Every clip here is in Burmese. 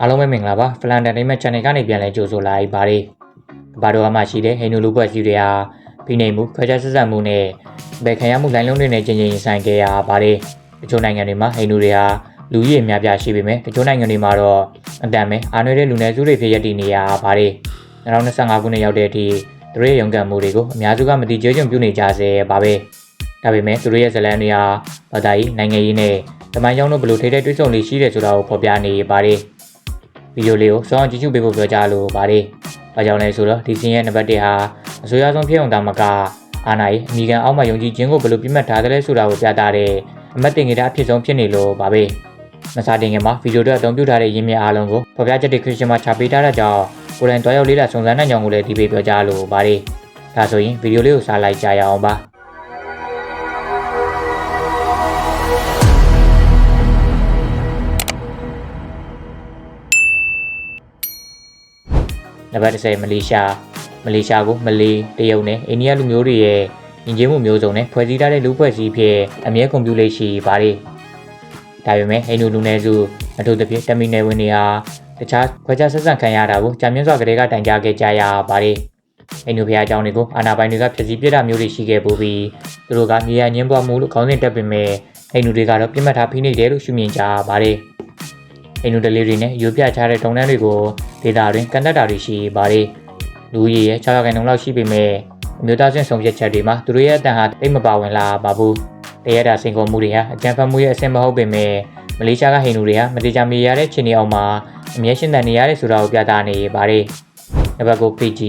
အားလုံးပဲမင်္ဂလာပါဖလန်တန်ဒိမတ် channel ကနေပြန်လည်ကြိုဆိုလိုက်ပါတယ်ကဘာတော်ကမှရှိတဲ့ဟိန္ဒူလူပွဲစည်းတွေဟာဖိနှိပ်မှုခွဲခြားဆက်ဆံမှုနဲ့ဗေခံရမှုလိုင်းလုံးတွေနဲ့ချင်းချင်းဆိုင်ခဲ့ရပါတယ်တချို့နိုင်ငံတွေမှာဟိန္ဒူတွေဟာလူကြီးအများပြားရှိပေမဲ့တချို့နိုင်ငံတွေမှာတော့အတန်ပဲအာဏာတဲ့လူနည်းစုတွေဖြစ်ရည်တည်နေရပါတယ်2025ခုနှစ်ရောက်တဲ့အထိသူတို့ရဲ့ရုံးကန်မှုတွေကိုအများစုကမတိကျကျပြုနေကြဆဲပါပဲဒါပေမဲ့သူတို့ရဲ့ဇလန်တွေဟာဘာသာရေးနိုင်ငံရေးနဲ့တမန်ကြောင်းတို့ဘလို့ထိတဲ့တွဲဆုံလေးရှိတယ်ဆိုတာကိုဖော်ပြနေပါတယ် ဗီဒီယိုလေးကိုစောင့်ကြည့်ရှုပေးဖို့ပြောကြားလိုပါတယ်။ဘာကြောင့်လဲဆိုတော့ဒီစင်ရဲ့နံပါတ်1ဟာအစိုးရဆုံးဖြစ်အောင်တာမကအာဏာရေးအမိကန်အောက်မှာယုံကြည်ခြင်းကိုဘယ်လိုပြမှတ်ထားသလဲဆိုတာကိုပြသတဲ့အမတ်တင်ကြတဲ့အဖြစ်ဆုံးဖြစ်နေလို့ပါပဲ။မစားတင်ခင်မှာဗီဒီယိုတွေအသုံးပြုထားတဲ့ရင်းမြစ်အားလုံးကိုဖော်ပြချက်တွေခရစ်ယာန်မှာခြာပေးထားတဲ့ကြောင့်ကိုယ်တိုင်တွားရောက်လေးလာစုံစမ်းနိုင်ကြောင်းကိုလည်းဒီပေးပြောကြားလိုပါတယ်။ဒါဆိုရင်ဗီဒီယိုလေးကိုစားလိုက်ကြရအောင်ပါ။ ပါတ်30မလေးရှားမလေးရှားကိုမလေးတရုတ်နဲ့အိန္ဒိယလူမျိုးတွေရဲ့ညီချင်းမှုမျိုးစုံနဲ့ဖွဲ့စည်းထားတဲ့လူဖွဲ့စည်းဖြစ်အမြဲကွန်ပျူတာရှိပါတယ်။ဒါပေမဲ့ဟိန္ဒူလူနည်းစုအထူးသဖြင့်တမီနယ်ဝင်တွေဟာတခြားခွဲခြားဆက်ဆံခံရတာကိုကြာမြင့်စွာကလေးကတိုင်ကြားခဲ့ကြရပါတယ်။ဟိန္ဒူဘုရားကျောင်းတွေကိုအာနာပိုင်တွေကဖျက်ဆီးပြစ်တာမျိုးတွေရှိခဲ့ပူပြီးသူတို့ကမြေယာညင်းပွားမှုလို့ခေါင်းစဉ်တက်ပေမဲ့ဟိန္ဒူတွေကတော့ပြစ်မှတ်ထားဖိနှိပ်တယ်လို့ရှုမြင်ကြပါတယ်။အိမ်နူတလေးတွေနဲ့ရိုးပြချတဲ့တုံတန်းတွေကို ဒေတာတွင်ကန်တက်တာတွေရှိပါတယ်။လူကြီးရဲ့6ရာခိုင်နှုန်းလောက်ရှိပေမဲ့အမျိုးသားချင်းဆုံးဖြတ်ချက်တွေမှာသူတို့ရဲ့အတန်ဟာတိတ်မပါဝင်လာပါဘူး။တရတာစင်ကုန်မှုတွေဟာအကြံဖတ်မှုရဲ့အဆင့်မဟုတ်ပေမဲ့မလေးရှားကဟိန္ဒူတွေဟာမတိကျမြေရတဲ့ခြေနေအောင်မှာအမြဲရှင်တန်နေရတဲ့ဆိုတာကိုပြသနေပါတယ်။နံပါတ်9 PG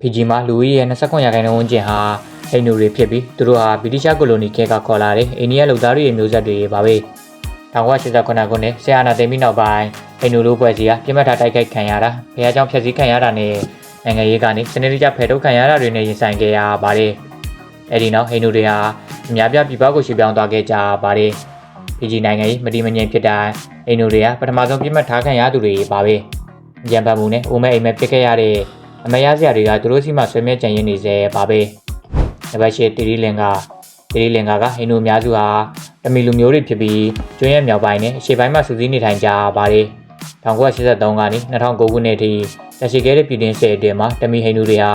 PG မှာလူကြီးရဲ့29ရာခိုင်နှုန်းဝန်းကျင်ဟာဟိန္ဒူတွေဖြစ်ပြီးသူတို့ဟာဗြိတိရှကိုလိုနီကဲကခေါ်လာတဲ့အိန္ဒိယလူသားတွေရဲ့မျိုးဆက်တွေပါပဲ။ 1989ခုနှစ်ဆရာနာသိမ်းပြီးနောက်ပိုင်းဟိန္ဒူလူပွဲစီကပြစ်မှတ်ထားတိုက်ခိုက်ခံရတာဘုရားကျောင်းဖျက်ဆီးခံရတာနဲ့နိုင်ငံရေးကနေစနစ်တကျဖယ်ထုတ်ခံရတာတွေနဲ့ရင်ဆိုင်ခဲ့ရပါတယ်။အဲဒီနောက်ဟိန္ဒူတွေဟာအများပြပြည်ပကိုရွှေ့ပြောင်းသွားခဲ့ကြပါတယ်။ပြည်ကြီးနိုင်ငံရေးမတိမငြိမ်ဖြစ်တိုင်းဟိန္ဒူတွေကပထမဆုံးပြစ်မှတ်ထားခံရသူတွေပါပဲ။ရံပတ်မှုနဲ့အိုမဲအိမ်မဲဖြစ်ခဲ့ရတဲ့အမရစရာတွေကသူတို့စီမှာဆွေးမြဲကြံရင်းနေစေပါပဲ။နံပါတ်၈တီရီလင်က တီရီလင်ကကဟိန္ဒူအများစုဟာ တမီလူမျိုးတွေဖြစ်ပြီးကျွန်းရဲ့မြောက်ပိုင်းနဲ့အရှေ့ပိုင်းမှာစုစည်းနေထိုင်ကြပါတယ်။1983ကနေ2009ခုနှစ်အထိရရှိခဲ့တဲ့ပြည်တွင်းစစ်အတွင်းမှာတမီဟိန္ဒူတွေဟာ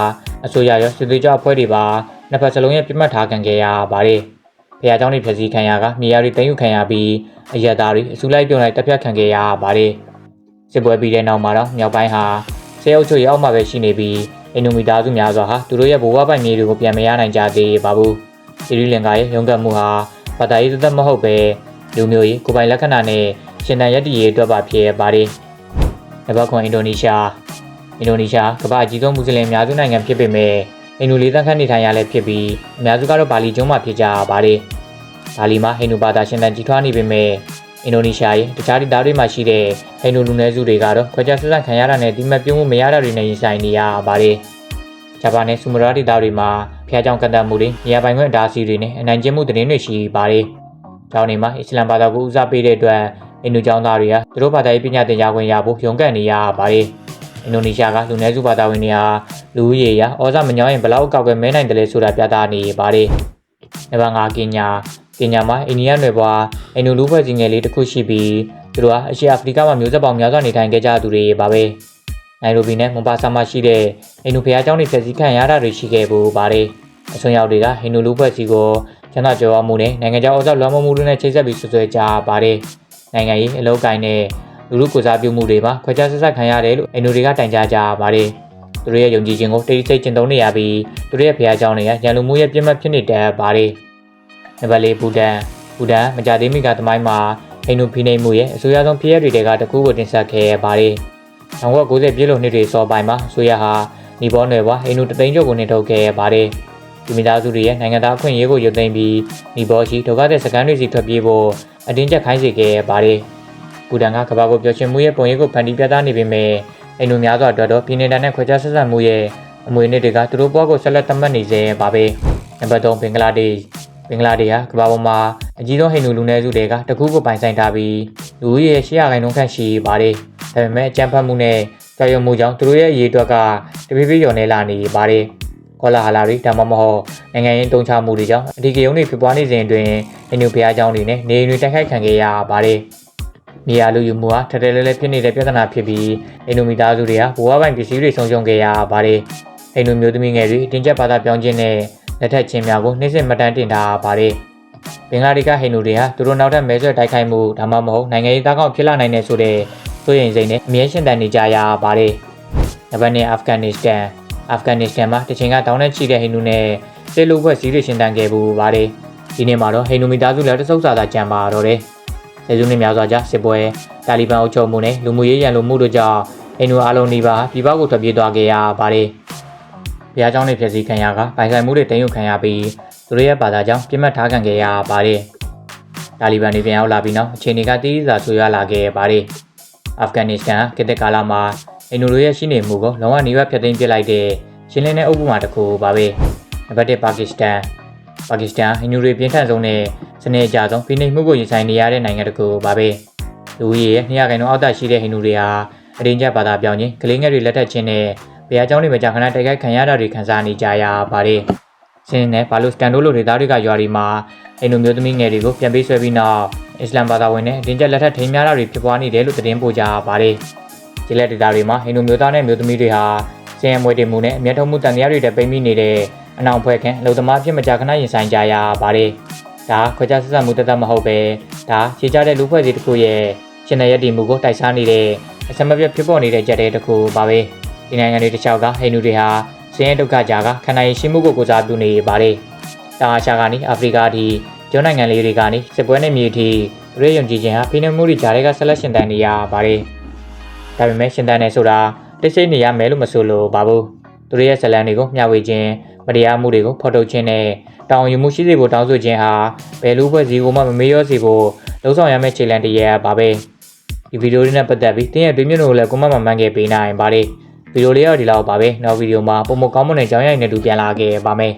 အစိုးရရောစစ်သွေးကြွအဖွဲ့တွေပါနှစ်ဖက်စလုံးရဲ့ပြစ်မှတ်ထားခံခဲ့ရပါတယ်။ဖះเจ้าတွေဖျက်ဆီးခံရကမြေယာတွေတင်ယူခံရပြီးအရက်သားတွေအစုလိုက်ပြုံလိုက်တပ်ဖြတ်ခံခဲ့ရပါတယ်။စစ်ပွဲပြီးတဲ့နောက်မှာတော့မြောက်ပိုင်းဟာဆဲအုပ်ချုပ်ရေးအောက်မှာပဲရှိနေပြီးအင်နိုမီသားစုများစွာဟာသူတို့ရဲ့ဘဝပိုင်မြေတွေကိုပြန်မရနိုင်ကြသေးပါဘူး။ စီရီလင်ကာရဲ့ရုံးကပ်မှုဟာဘာသာရေးသက်မဟုတ်ပဲလူမျိုးရေးကိုယ်ပိုင်လက္ခဏာနဲ့ရှင်တန်ရက်တည်ရေးအတွက်ပါဖြစ်ပါတယ်။နံပါတ်9အင်ဒိုနီးရှားအင်ဒိုနီးရှားကမ္ဘာအကြီးဆုံးမွတ်စလင်အများစုနိုင်ငံဖြစ်ပေမဲ့ဟိန္ဒူလေးသန်းခန့်နေထိုင်ရလဲဖြစ်ပြီးအများစုကတော့ဘာလီကျွန်းမှာဖြစ်ကြပါတယ်။ဘာလီမှာဟိန္ဒူဘာသာရှင်တန်ကြီးထွားနေပေမဲ့အင်ဒိုနီးရှားရဲ့တခြားဒေသတွေမှာရှိတဲ့ဟိန္ဒူလူနည်းစုတွေကတော့ခွဲခြားဆက်ဆံခံရတာနဲ့ဒီမဲ့ပြုံးမှုမရတာတွေနဲ့ရင်ဆိုင်နေရပါတယ်။ ဂျပန်နဲ့ဆူမရာဒေသတွေမှာဖျားကြောင်ကန့်တတ်မှုတွေနေရာပိုင်ခွင့်အတားအဆီးတွေနဲ့အနိုင်ကျင့်မှုသတင်းတွေရှိပါတယ်။ကျောင်းတွေမှာအစ္စလမ်ဘာသာကိုဦးစားပေးတဲ့အတွက်အင်ဒိုကျောင်းသားတွေကသူတို့ဘာသာရေးပညာသင်ကြားခွင့်ရဖို့ရုန်းကန်နေရပါတယ်။အင်ဒိုနီးရှားကလူနည်းစုဘာသာဝင်တွေဟာလူဦးရေရဩဇာမညောင်းရင်ဘလောက်အကောက်ပဲမဲနိုင်တယ်လဲဆိုတာပြသနေပါတယ်။နံပါတ်5ကင်ညာကင်ညာမှာအိန္ဒိယနယ်ပွားအင်ဒိုလူဖွဲ့စည်းငယ်လေးတစ်ခုရှိပြီးသူတို့ဟာအရှေ့အာဖရိကမှာမျိုးဆက်ပေါင်းများစွာနေထိုင်ခဲ့ကြသူတွေပါပဲ။ နိုင်ရိုဘီနဲ့မွန်ပါဆာမှာရှိတဲ့အင်ဒိုဖျားကျောင်းတွေဖျက်ဆီးခံရတာတွေရှိခဲ့ပူပါတယ်။အစွန်ရောက်တွေကဟိန္ဒူလူဖွဲ့စည်းကိုကျန်းမာကြွယ်ဝမှုနဲ့နိုင်ငံခြားဩဇာလွှမ်းမိုးမှုတွေနဲ့ချိတ်ဆက်ပြီးဆွဆွဲကြပါတယ်။နိုင်ငံရေးအလုပ်ကိုင်းနဲ့လူလူကိုစားပြုမှုတွေမှာခွဲခြားဆက်ဆက်ခံရတယ်လို့အင်ဒိုတွေကတိုင်ကြားကြပါတယ်။သူတို့ရဲ့ယုံကြည်ခြင်းကိုတိတ်ဆိတ်ကျင့်သုံးနေရပြီးသူတို့ရဲ့ဖျားကျောင်းတွေကရန်လူမှုရဲ့ပြစ်မှတ်ဖြစ်နေတတ်ပါတယ်။နံပါတ်၄ဘူတန်ဘူတန်မကြသေးမီကသမိုင်းမှာဟိန္ဒူဖိနှိပ်မှုရဲ့အဆိုးရွားဆုံးဖြစ်ရပ်တွေကတကူကိုတင်ဆက်ခဲ့ရပါတယ်။ 1990ပြည့်လို့နှစ်တွေစောပိုင်းမှာဆိုရဟာနီဘောနယ်ဘွားဟိန္ဒူတသိန်းကျော်ကိုနှင်ထုတ်ခဲ့ရပါတယ်။ဒီမိသားစုတွေရဲ့နိုင်ငံသားအခွင့်အရေးကိုရုပ်သိမ်းပြီးနီဘောရှိဒုက္ခသည်စခန်းတွေစီထွက်ပြေးဖို့အတင်းကျပ်ခိုင်းစေခဲ့ရပါတယ်။ဘူတန်ကကမ္ဘာကိုပျော်ရွှင်မှုရဲ့ပုံရိပ်ကိုဖန်တီးပြသနေပေမဲ့အိန္ဒိုများစွာအတွက်တော့ပြည်နေတာနဲ့ခွဲခြားဆက်ဆံမှုရဲ့အမွေအနှစ်တွေကသူတို့ဘဝကိုဆက်လက်သတ်မှတ်နေစေပါပဲ။နံပါတ်3ဘင်္ဂလားဒေ့ရှ်ဘင်္ဂလားဒေ့ရှ်ဟာကမ္ဘာပေါ်မှာအကြီးဆုံးဟိန္ဒူလူနည်းစုတွေကတကူကိုပိုင်ဆိုင်ထားပြီးလူဦးရေ800ခိုင်နှုန်းခန့်ရှိပါတယ်။ ဒါပေမဲ့အကြမ်းဖက်မှုနဲ့ကြောက်ရွံ့မှုကြောင့်သူတို့ရဲ့အရေးအတွက်ကတဖြည်းဖြည်းလျော့နေလာနေပါတယ်။ကောလာဟာလာတွေဒါမှမဟုတ်နိုင်ငံရေးတုံ့ချမှုတွေကြောင့်အဓိကရုဏ်းတွေဖြစ်ပွားနေစဉ်အတွင်းဟိန္ဒူဘုရားကျောင်းတွေနဲ့နေအိမ်တွေတိုက်ခိုက်ခံခဲ့ရပါတယ်။နေရာလူယူမှုဟာထထလဲလဲဖြစ်နေတဲ့ပြဿနာဖြစ်ပြီးအင်ဒိုမီသားစုတွေကဘဝပိုင်ပစ္စည်းတွေဆုံးရှုံးခဲ့ရပါတယ်။အင်ဒိုမျိုးသမီးငယ်တွေတင်ကျပ်ဘာသာပြောင်းခြင်းနဲ့လက်ထက်ချင်းများကိုနှိမ့်စစ်မတန်းတင်ထားပါတယ်။ဘင်္ဂလားဒေ့ရှ်ဟိန္ဒူတွေဟာသူတို့နောက်ထပ်မဲဆွဲတိုက်ခိုက်မှုဒါမှမဟုတ်နိုင်ငံရေးသားကောက်ဖြစ်လာနိုင်တဲ့ဆိုတဲ့ စိုးရိမ်စိတ်နဲ့အမြဲရှင်တန်နေကြရပါတယ်။နံပါတ်2အာဖဂန်နစ္စတန်အာဖဂန်နစ္စတန်မှာတချိန်ကတောင်းနဲ့ချီတဲ့ဟိန္ဒူနဲ့စစ်လူဖွဲ့စည်းတွေရှင်တန်ခဲ့ပူပါတယ်။ဒီနေ့မှာတော့ဟိန္ဒူမိသားစုလည်းတဆုပ်စာသာကြံပါတော့တယ်။စေစုနှစ်များစွာကြာစစ်ပွဲတာလီဘန်အုပ်ချုပ်မှုနဲ့လူမှုရေးရန်လိုမှုတို့ကြောင့်ဟိန္ဒူအလုံးနီးပါးပြည်ပကိုထွက်ပြေးသွားခဲ့ရပါတယ်။ဘုရားကျောင်းတွေဖျက်ဆီးခံရကပိုင်ဆိုင်မှုတွေတင်ယူခံရပြီးသူတို့ရဲ့ဘာသာကြောင့်ပြစ်မှတ်ထားခံခဲ့ရပါတယ်။တာလီဘန်တွေပြန်ရောက်လာပြီးနောက်အခြေအနေကတည်တည်သာဆိုးရွားလာခဲ့ပါတယ်။ အာဖဂန်နစ္စတန်ကစ်တကာလာမှာဟိန္ဒူတို့ရဲ့ရှိနေမှုကိုလုံးဝနှိဝက်ဖျက်သိမ်းပစ်လိုက်တဲ့ရှင်းလင်းတဲ့အုပ်စုမှတစ်ခုပါပဲ။နံပါတ်1ပါကစ္စတန်ပါကစ္စတန်ဟိန္ဒူတွေပြင်းထန်ဆုံးနဲ့စနေအကြဆုံးဖိနှိပ်မှုကိုရင်ဆိုင်နေရတဲ့နိုင်ငံတစ်ခုပါပဲ။လူကြီးရဲ့200ခန့်လုံးအောက်သက်ရှိတဲ့ဟိန္ဒူတွေဟာအရင်ကျဘာသာပြောင်းခြင်းကလေးငယ်တွေလက်ထက်ချင်းနဲ့ဘုရားကျောင်းတွေမှာကြာခဏတိုက်ခိုက်ခံရတာတွေခံစားနေကြရပါတယ်။ စင်းနဲ့ဘာလို့စတန်ဒိုလိုဒေသတွေကရွာတွေမှာဟိန္ဒူမျိုးသမီးငယ်တွေကိုပြန်ပေးဆွဲပြီးနောက်အစ္စလာမ်ဘာသာဝင်နဲ့အရင်ကျလက်ထက်ထိမ်းများတာတွေဖြစ်ပွားနေတယ်လို့သတင်းပို့ကြပါတယ်။ဒီလက်ဒေသတွေမှာဟိန္ဒူမျိုးသားနဲ့မျိုးသမီးတွေဟာစင်ရမွေတင်မှုနဲ့အမျက်ထုတ်မှုတန်တရားတွေတက်ပိတ်မိနေတဲ့အနောင်ဖွဲ့ခန့်အလုံသမားဖြစ်မကြာခဏရင်ဆိုင်ကြရပါတယ်။ဒါခွဲခြားဆက်ဆံမှုတသက်မဟုတ်ပဲဒါခြေချတဲ့လူဖွဲ့စည်းတစ်ခုရဲ့ရှင်နယ်ရည်တည်မှုကိုတိုက်စားနေတဲ့အစမပြတ်ဖြစ်ပေါ်နေတဲ့ကြက်တဲ့တစ်ခုပါပဲ။ဒီနိုင်ငံတွေတစ်လျှောက်ကဟိန္ဒူတွေဟာ စင်ရဲဒုက္ခကြားကခန္ဓာရည်ရှိမှုကိုကိုစားပြုနေပါတယ်။တောင်အာရှကနေအာဖရိကအထိကျွန်းနိုင်ငံလေးတွေကနေစစ်ပွဲနဲ့မြေအထိရေယုံကြည်ခြင်းဟာဖိနှိပ်မှုတွေကြားတွေကဆက်လက်ရှင်တန်နေရပါတယ်။ဒါပေမဲ့ရှင်တန်နေဆိုတာတိတ်ဆိတ်နေရမယ်လို့မဆိုလို့ပါဘူး။သူတို့ရဲ့ဇလံတွေကိုမျှဝေခြင်းမတရားမှုတွေကိုဖော်ထုတ်ခြင်းနဲ့တောင်းယူမှုရှိစေဖို့တောင်းဆိုခြင်းဟာဘယ်လိုဖွဲ့စည်းကိုမှမမေ့လျော့စေဖို့လှုံ့ဆော်ရမယ့်ခြေလှမ်းတစ်ရပ်ပါပဲဒီဗီဒီယိုလေးနဲ့ပတ်သက်ပြီးတင်းရဲ့တွင်မြင့်တို့ကိုလည်းကွန်မန့်မှာမှန်ခဲ့ပေးနိုင်ပါလေ ဗီဒီယိုလေးတော့ဒီလောက်ပါပဲနောက်ဗီဒီယိုမှာပုံမကောင်းမွန်တဲ့ကြောင်းရိုက်နေတူပြန်လာခဲ့ပါမယ်